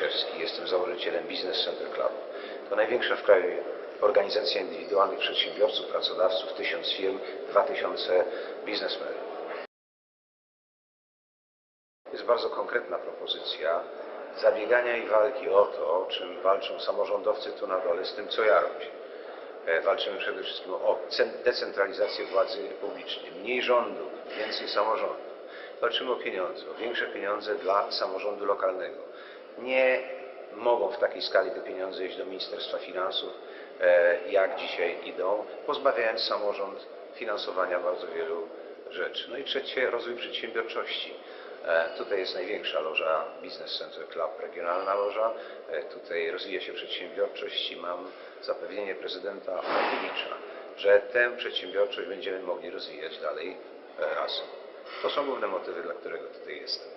Maliszewski, jestem założycielem Business Center Club. To największa w kraju organizacja indywidualnych przedsiębiorców, pracodawców, tysiąc firm, 2000 biznesmenów. jest bardzo konkretna propozycja zabiegania i walki o to, o czym walczą samorządowcy tu na dole, z tym co ja robię. E, Walczymy przede wszystkim o cen- decentralizację władzy publicznej, mniej rządu, więcej samorządu. Walczymy o pieniądze, o większe pieniądze dla samorządu lokalnego. Nie mogą w takiej skali te pieniądze iść do Ministerstwa Finansów, e, jak dzisiaj idą, pozbawiając samorząd finansowania bardzo wielu rzeczy. No i trzecie, rozwój przedsiębiorczości. E, Tutaj jest największa loża Business Center Club, regionalna loża. E, Tutaj rozwija się przedsiębiorczość i mam zapewnienie prezydenta Markiewicza, że tę przedsiębiorczość będziemy mogli rozwijać dalej razem. To są główne motywy, dla którego tutaj jestem.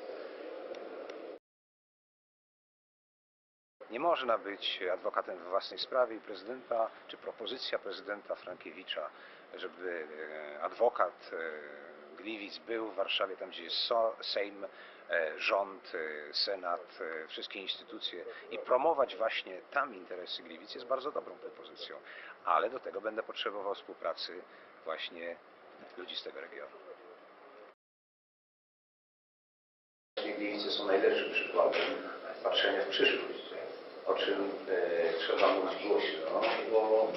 Nie można być adwokatem we własnej sprawie i prezydenta, czy propozycja prezydenta Frankiewicza, żeby e, adwokat e, Gliwic był w Warszawie, tam gdzie jest Sejm, e, rząd, Senat, wszystkie instytucje i promować właśnie tam interesy Gliwic jest bardzo dobrą propozycją. Ale do tego będę potrzebował współpracy właśnie ludzi z tego regionu. Gliwice są najlepszym przykładem patrzenia w przyszłość, o czym e, trzeba mówić głośno, bo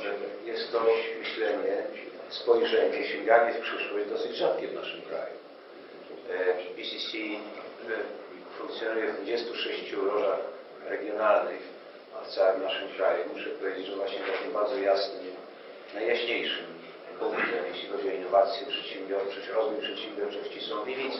jest to myślenie, spojrzenie, sięganie w przyszłość dosyć rzadkie w naszym kraju. BCC e, funkcjonuje w 26 lożach regionalnych w całym naszym kraju. Muszę powiedzieć, że właśnie takim bardzo jasnym, najjaśniejszym punktem, jeśli chodzi o innowacje, przedsiębiorczość, rozwój przedsiębiorczości są Gliwice.